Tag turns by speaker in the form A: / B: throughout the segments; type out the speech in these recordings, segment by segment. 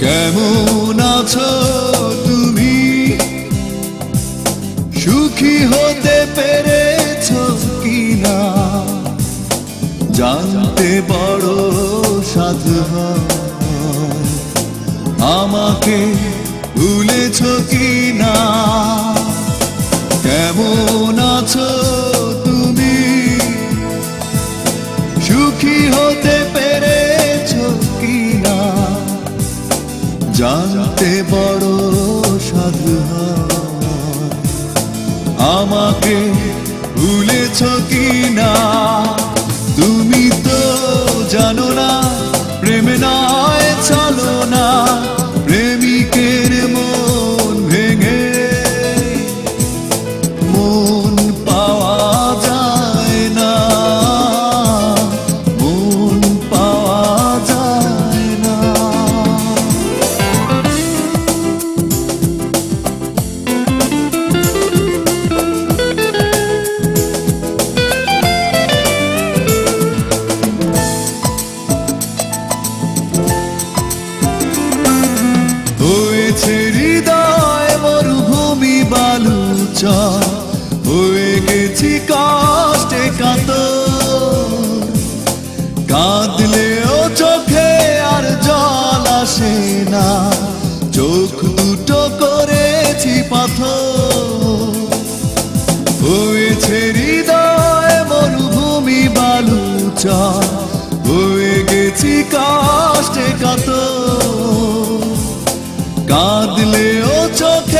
A: কেমন আছো তুমি? সুখী হতে পেরেছ কিনা? জানতে বড় সাধু হয়। আমাকে ভুলেছ কিনা? কেমন আছো বালুচ হয়ে গেছি কষ্টে কাত কাঁদলেও চোখে আর জল আসে না। চোখ দুটো করেছি পাথর। হয়েছে হৃদয় মরুভূমি বালুচ। হয়ে গেছি কষ্টে কাতর। কাঁদলেও চোখে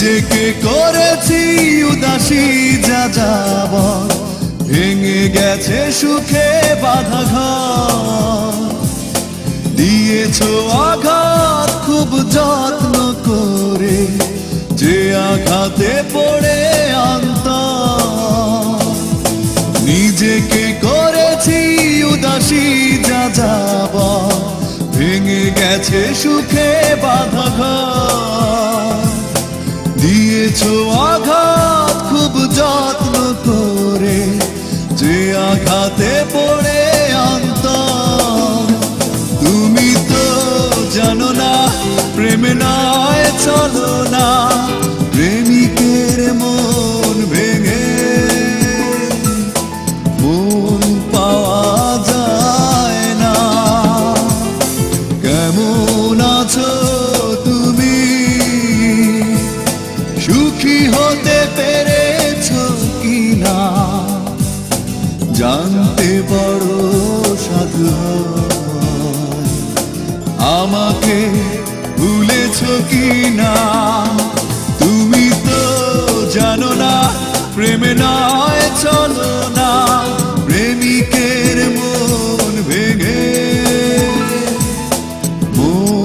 A: নিজেকে করেছি উদাসী যা যাব ভেঙে গেছে সুখে বাধা দিয়েছ আঘাত খুব যত্ন করে, যে আঘাতে পড়ে আন্ত নিজেকে করেছি উদাসী যা যাব ভেঙে গেছে সুখে বাধা ঘর দিয়েছ আঘাত খুব যত্ন করে যে আঘাতে পড়ে জানতে বড় সাধু আমাকে ভুলেছ কিনা? তুমি তো জানো না, প্রেম নয়, চলো না। প্রেমিকের মন ভেঙে মন